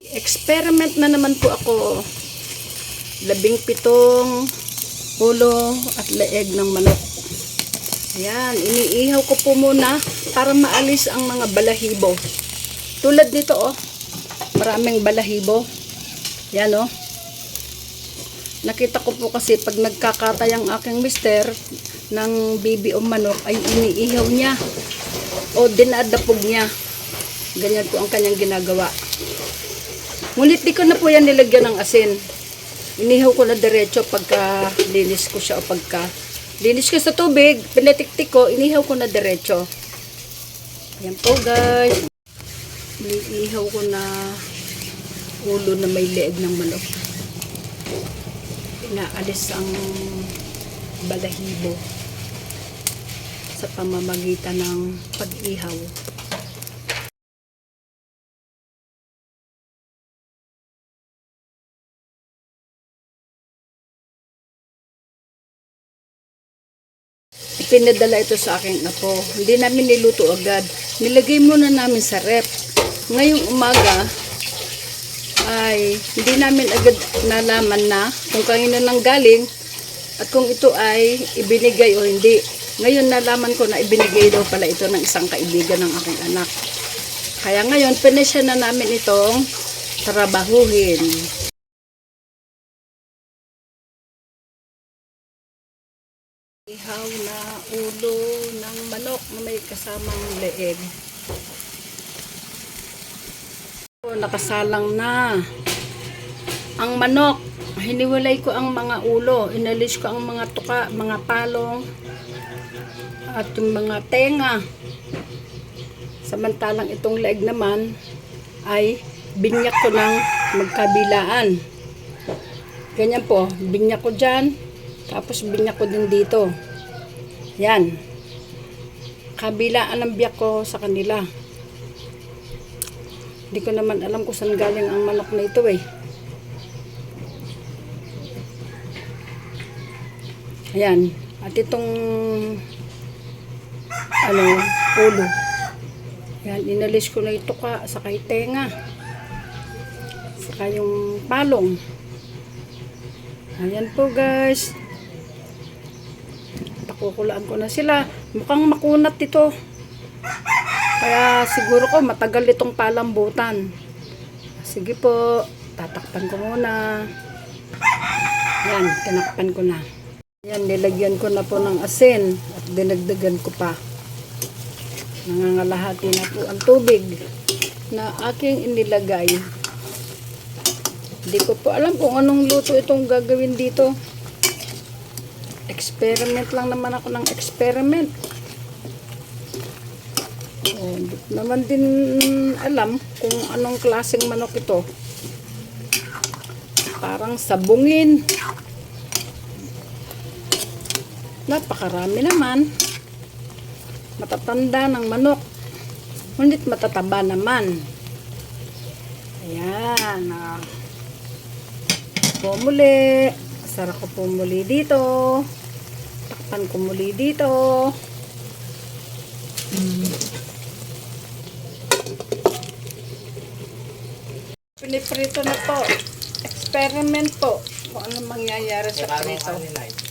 Experiment na naman po ako. Labing pitong ulo at leeg ng manok. Ayan, iniihaw ko po muna para maalis ang mga balahibo. Tulad nito oh, maraming balahibo. Yan oh. Nakita ko po kasi pag nagkakatay ang aking mister ng bibi o manok ay iniihaw niya o dinadapog niya. Ganyan po ang kanyang ginagawa. Ngunit di ko na po yan nilagyan ng asin. Inihaw ko na diretso pagka linis ko siya o pagka linis ko sa tubig, pinatiktik ko, inihaw ko na diretso. Yan po guys. Inihaw ko na ulo na may leeg ng manok. Inaalis ang balahibo sa pamamagitan ng pag-ihaw. Pinadala ito sa aking apo. Hindi namin niluto agad. Nilagay muna namin sa rep. Ngayong umaga, ay hindi namin agad nalaman na kung kanino nang galing at kung ito ay ibinigay o hindi. Ngayon nalaman ko na ibinigay daw pala ito ng isang kaibigan ng aking anak. Kaya ngayon, pinesya na namin itong trabahuhin. Ihaw na ulo ng manok na may kasamang leeg. O, nakasalang na. Ang manok, hiniwalay ko ang mga ulo. Inalis ko ang mga tuka, mga palong, at yung mga tenga. Samantalang itong leeg naman ay binyak ko ng magkabilaan. Ganyan po, binyak ko dyan, tapos binyak ko din dito. Yan. Kabilaan ang biyak ko sa kanila. Hindi ko naman alam kung saan galing ang manok na ito eh. Ayan. At itong ano, ulo. Yan, inalis ko na ito ka sa kay tenga. Saka yung palong. Ayan po guys. Pakukulaan ko na sila. Mukhang makunat ito. Kaya siguro ko matagal itong palambutan. Sige po. Tatakpan ko muna. Yan, tinakpan ko na. Yan, nilagyan ko na po ng asin at dinagdagan ko pa. Nangangalahati na po ang tubig na aking inilagay. Hindi ko po alam kung anong luto itong gagawin dito. Experiment lang naman ako ng experiment. Hindi naman din alam kung anong klaseng manok ito. Parang sabungin. Napakarami naman. Matatanda ng manok. Ngunit matataba naman. Ayan. Ah. Pumuli. Sarap ko pumuli dito. Takpan ko muli dito. Mm. Piniprito na po. Experiment po. Kung ano mangyayari sa prito.